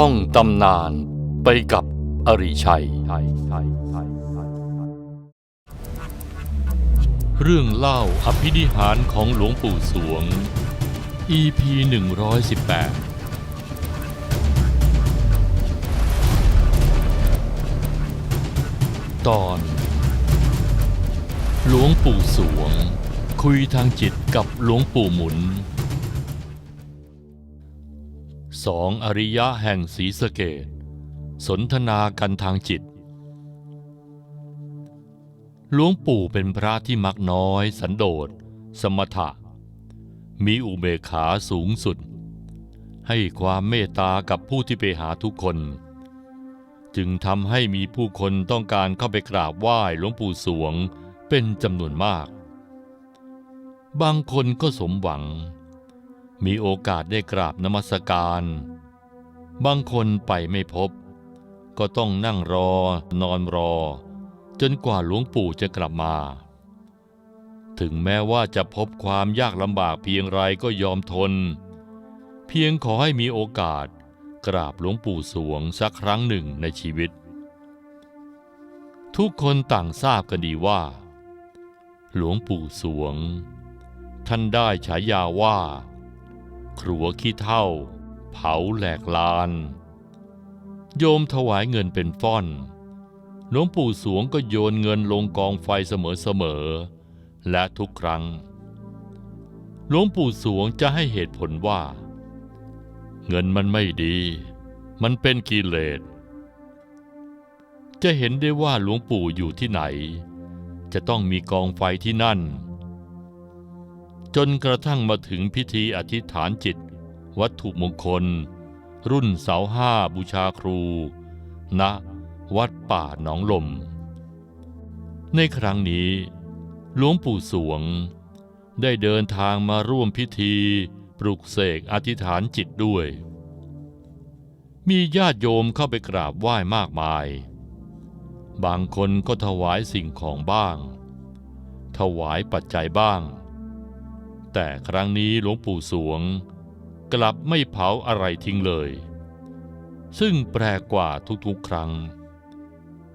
ท่องตำนานไปกับอริชัย เรื่องเล่าอภินิหารของหลวงปู่สวง EP 118ตอน หลวงปู่สวง คุยทางจิตกับหลวงปู่หมุน สองอริยะแห่งศรีสะเกดสนทนากันทางจิต หลวงปู่เป็นพระที่มักน้อย สันโดษ สมถะ มีอุเบกขาสูงสุด ให้ความเมตตากับผู้ที่ไปหาทุกคน จึงทำให้มีผู้คนต้องการเข้าไปกราบไหว้หลวงปู่สวงเป็นจำนวนมาก บางคนก็สมหวัง มีโอกาสได้กราบนมัสการ บางคนไปไม่พบ ก็ต้องนั่งรอนอนรอ จนกว่าหลวงปู่จะกลับมา ถึงแม้ว่าจะพบความยากลำบากเพียงไรก็ยอมทน เพียงขอให้มีโอกาสกราบหลวงปู่สวงสักครั้งหนึ่งในชีวิต ทุกคนต่างทราบกันดีว่า หลวงปู่สวง ท่านได้ฉายาว่า ครัวขี้เท่า เผาแหลกลาน โยมถวายเงินเป็นฟ่อนหลวงปู่สวงก็โยนเงินลงกองไฟเสมอๆและทุกครั้งหลวงปู่สวงจะให้เหตุผลว่า เงินมันไม่ดี มันเป็นกิเลสจะเห็นได้ว่าหลวงปู่อยู่ที่ไหน จะต้องมีกองไฟที่นั่น จนกระทั่งมาถึงพิธีอธิษฐานจิต วัตถุมงคล รุ่นเสาห้าบูชาครู ณ วัดป่าหนองลม ในครั้งนี้ หลวงปู่สวง ได้เดินทางมาร่วมพิธีปลุกเสกอธิษฐานจิตด้วย มีญาติโยมเข้าไปกราบไหว้มากมาย บางคนก็ถวายสิ่งของบ้าง ถวายปัจจัยบ้าง แต่ครั้งนี้หลวงปู่สวง กลับไม่เผาอะไรทิ้งเลย ซึ่งแปลกกว่าทุกๆครั้ง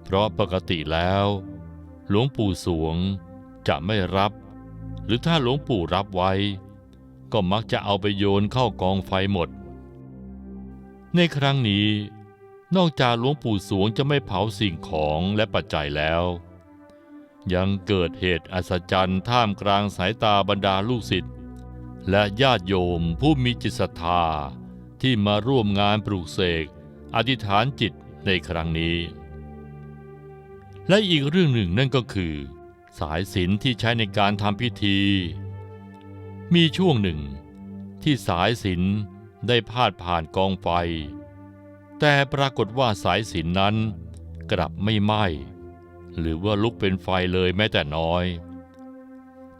เพราะปกติแล้ว หลวงปู่สวงจะไม่รับ หรือถ้าหลวงปู่รับไว้ ก็มักจะเอาไปโยนเข้ากองไฟหมด ในครั้งนี้ นอกจากหลวงปู่สวงจะไม่เผาสิ่งของและปัจจัยแล้ว ยังเกิดเหตุอัศจรรย์ท่ามกลางสายตาบรรดาลูกศิษย์และญาติโยมผู้มีจิตศรัทธาที่มาร่วมงานปลูกเสกอธิษฐานจิตในครั้งนี้ และอีกเรื่องหนึ่งนั่นก็คือ สายสิญจนที่ใช้ในการทำพิธี มีช่วงหนึ่งที่สายสิญจนได้พาดผ่านกองไฟ แต่ปรากฏว่าสายสิญจนนั้นกลับไม่ไหม้ หรือว่าลุกเป็นไฟเลยแม้แต่น้อย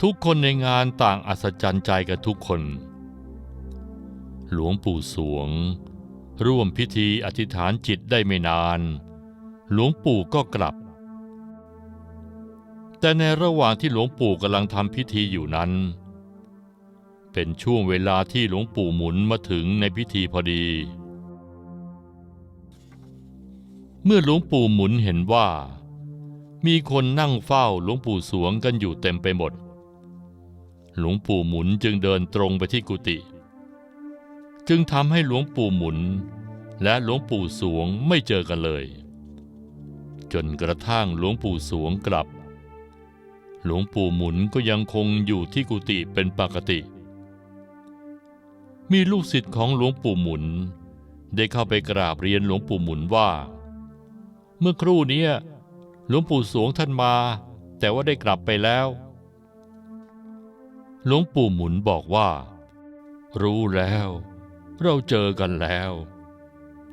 ทุกคนในงานต่างอัศจรรย์ใจกันทุกคน หลวงปู่สวง ร่วมพิธีอธิษฐานจิตได้ไม่นาน หลวงปู่ก็กลับ แต่ในระหว่างที่หลวงปู่กำลังทำพิธีอยู่นั้น เป็นช่วงเวลาที่หลวงปู่หมุนมาถึงในพิธีพอดีเมื่อหลวงปู่หมุนเห็นว่า มีคนนั่งเฝ้าหลวงปู่สวงกันอยู่เต็มไปหมด หลวงปู่หมุนจึงเดินตรงไปที่กุฏิจึงทำให้หลวงปู่หมุน และหลวงปู่สวงไม่เจอกันเลย จนกระทั่งหลวงปู่สวงกลับ หลวงปู่หมุนก็ยังคงอยู่ที่กุฏิเป็นปกติ มีลูกศิษย์ของหลวงปู่หมุน ได้เข้าไปกราบเรียนหลวงปู่หมุนว่า เมื่อครู่นี้ หลวงปู่สวงท่านมา แต่ว่าได้กลับไปแล้ว หลวงปู่หมุนบอกว่า รู้แล้ว เราเจอกันแล้ว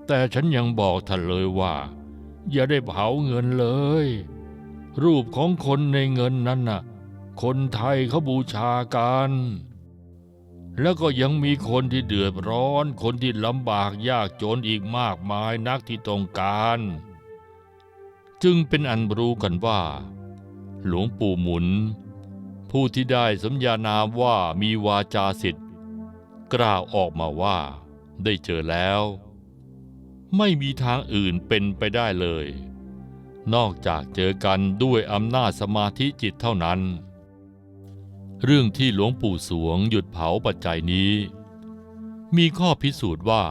แต่ฉันยังบอกท่านเลยว่า อย่าได้เผาเงินเลย รูปของคนในเงินนั้นน่ะ คนไทยเขาบูชากันแล้วก็ยังมีคนที่เดือดร้อน คนที่ลำบากยากจนอีกมากมายนักที่ต้องการ จึงเป็นอันรู้กันว่า หลวงปู่หมุน ผู้ที่ได้สัญญานามว่ามีวาจาสิทธิ์กล่าวออกมาว่า ได้เจอแล้ว ไม่มีทางอื่นเป็นไปได้เลย นอกจากเจอกันด้วยอำนาจสมาธิจิตเท่านั้น เรื่องที่หลวงปู่สวงหยุดเผาปัจจัยนี้ มีข้อพิสูจน์ว่า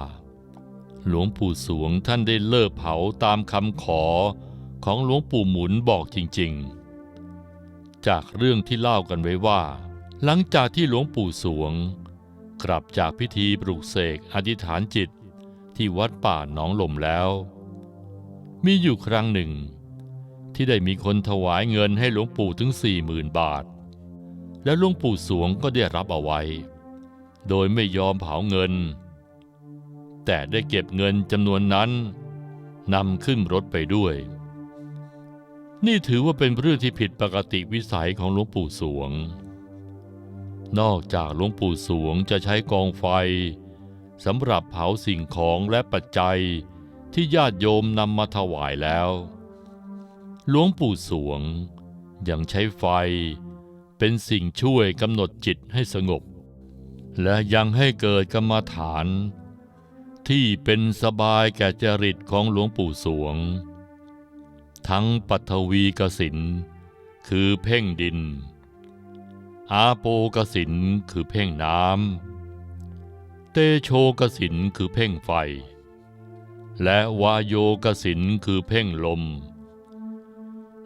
หลวงปู่สวงท่านได้เลิกเผาตามคำขอ ของหลวงปู่หมุนบอกจริงๆ จากเรื่องที่เล่ากันไว้ว่า หลังจากที่หลวงปู่สวง กลับจากพิธีปลุกเสกอธิษฐานจิตที่วัดป่าหนองลมแล้ว มีอยู่ครั้งหนึ่ง ที่ได้มีคนถวายเงินให้หลวงปู่ถึงสี่หมื่นบาท และหลวงปู่สวงก็ได้รับเอาไว้ โดยไม่ยอมเผาเงิน แต่ได้เก็บเงินจำนวนนั้นนำขึ้นรถไปด้วย นี่ถือว่าเป็นเรื่องที่ผิดปกติวิสัยของหลวงปู่สวง นอกจากหลวงปู่สวงจะใช้กองไฟสำหรับเผาสิ่งของและปัจจัยที่ญาติโยมนำมาถวายแล้ว หลวงปู่สวงยังใช้ไฟเป็นสิ่งช่วยกำหนดจิตให้สงบ และยังให้เกิดกรรมฐาน ที่เป็นสบายแก่จริตของหลวงปู่สวง ทั้งปัทวีกสินคือเพ่งดิน อาโปกสินคือเพ่งน้ำ เตโชกสินคือเพ่งไฟ และวาโยกสินคือเพ่งลม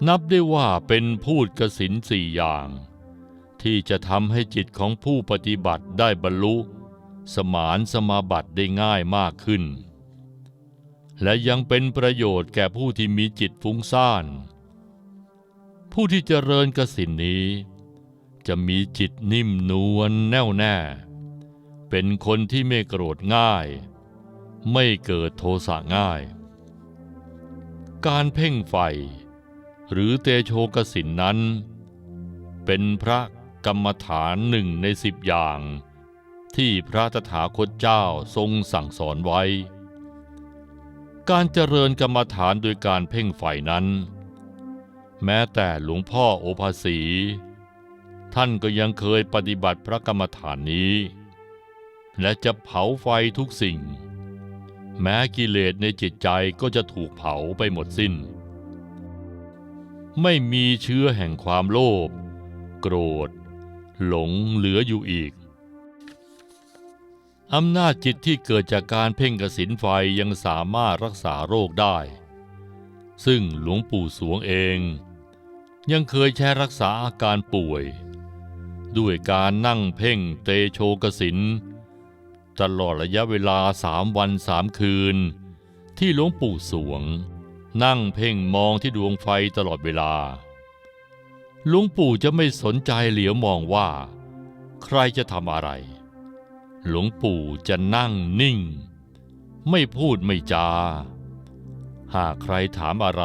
นับได้ว่าเป็นพูดกสินสี่อย่าง ที่จะทำให้จิตของผู้ปฏิบัติได้บรรลุ สมานสมาบัติได้ง่ายมากขึ้น และยังเป็นประโยชน์แก่ผู้ที่มีจิตฟุ้งซ่าน ผู้ที่เจริญกสินนี้ จะมีจิตนิ่มนวลแน่วแน่ เป็นคนที่ไม่โกรธง่าย ไม่เกิดโทสะง่าย การเพ่งไฟ หรือเตโชกสินนั้น เป็นพระกรรมฐานหนึ่งในสิบอย่าง ที่พระตถาคตเจ้าทรงสั่งสอนไว้ การเจริญกรรมฐานโดยการเพ่งไฟนั้น แม้แต่หลวงพ่อโอภาสี ท่านก็ยังเคยปฏิบัติพระกรรมฐานนี้ และจะเผาไฟทุกสิ่ง แม้กิเลสในจิตใจก็จะถูกเผาไปหมดสิ้น ไม่มีเชื้อแห่งความโลภโกรธ หลงเหลืออยู่อีก อำนาจจิตที่เกิดจากการเพ่งกสินไฟยังสามารถรักษาโรคได้ ซึ่งหลวงปู่สวงเอง ยังเคยใช้รักษาอาการป่วย ด้วยการนั่งเพ่งเตโชกสินตลอดระยะเวลาสามวันสามคืน ที่หลวงปู่สวง นั่งเพ่งมองที่ดวงไฟตลอดเวลาหลวงปู่จะไม่สนใจเหลียวมองว่า ใครจะทำอะไร หลวงปู่จะนั่งนิ่ง ไม่พูดไม่จา หากใครถามอะไร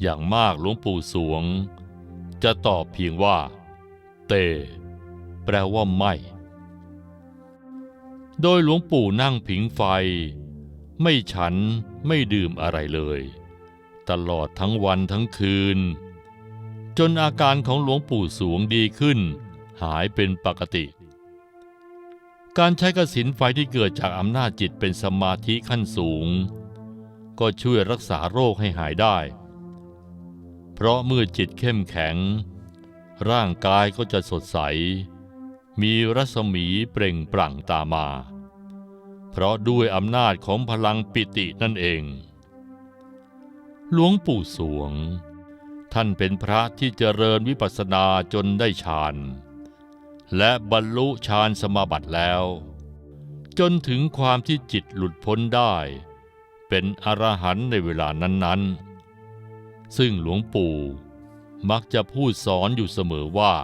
อย่างมากหลวงปู่สวง จะตอบเพียงว่า เต แปลว่าไม่ โดยหลวงปู่นั่งผิงไฟ ไม่ฉันไม่ดื่มอะไรเลย ตลอดทั้งวันทั้งคืน จนอาการของหลวงปู่สวงดีขึ้น หายเป็นปกติ การใช้กสินไฟที่เกิดจากอำนาจจิตเป็นสมาธิขั้นสูง ก็ช่วยรักษาโรคให้หายได้ เพราะเมื่อจิตเข้มแข็ง ร่างกายก็จะสดใส มีรัศมีเปล่งปลั่งตามมาเพราะด้วยอำนาจของพลังปิตินั่นเอง หลวงปู่สวง ท่านเป็นพระที่เจริญวิปัสสนาจนได้ฌาน และบรรลุฌานสมาบัติแล้ว จนถึงความที่จิตหลุดพ้นได้ เป็นอรหันต์ในเวลานั้นๆ ซึ่งหลวงปู่มักจะพูดสอนอยู่เสมอว่า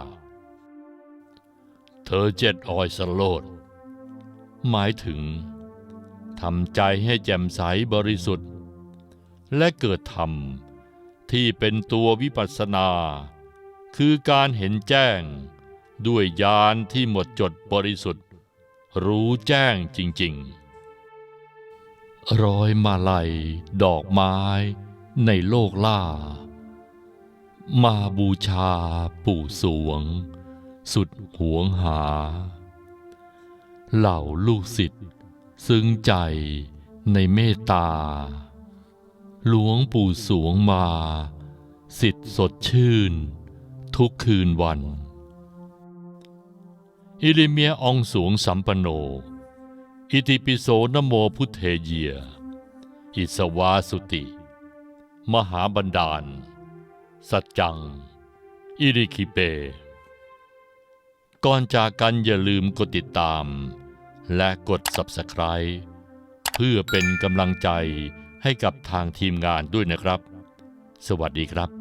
เธอเจ็ดออยสโลดหมายถึงทำใจให้แจ่มใสบริสุทธิ์ และเกิดธรรมที่เป็นตัววิปัสสนา คือการเห็นแจ้ง ด้วยญาณที่หมดจดบริสุทธิ์ รู้แจ้งจริงๆรอยมาลัย ดอกไม้ในโลกล่า มาบูชาปู่สวง สุดหวงหา เหล่าลูกศิษย์ซึ้งใจในเมตตา หลวงปู่สวงมา สิทธิ์สดชื่น ทุกคืนวัน อิริเมียอองสวงสัมปโน อิติปิโสนโมพุทเทเยียอิสวาสุติ มหาบันดาล สัจจัง อิริคิเป ก่อนจากกันอย่าลืมกดติดตาม และกด Subscribe เพื่อเป็นกำลังใจให้กับทางทีมงานด้วยนะครับ สวัสดีครับ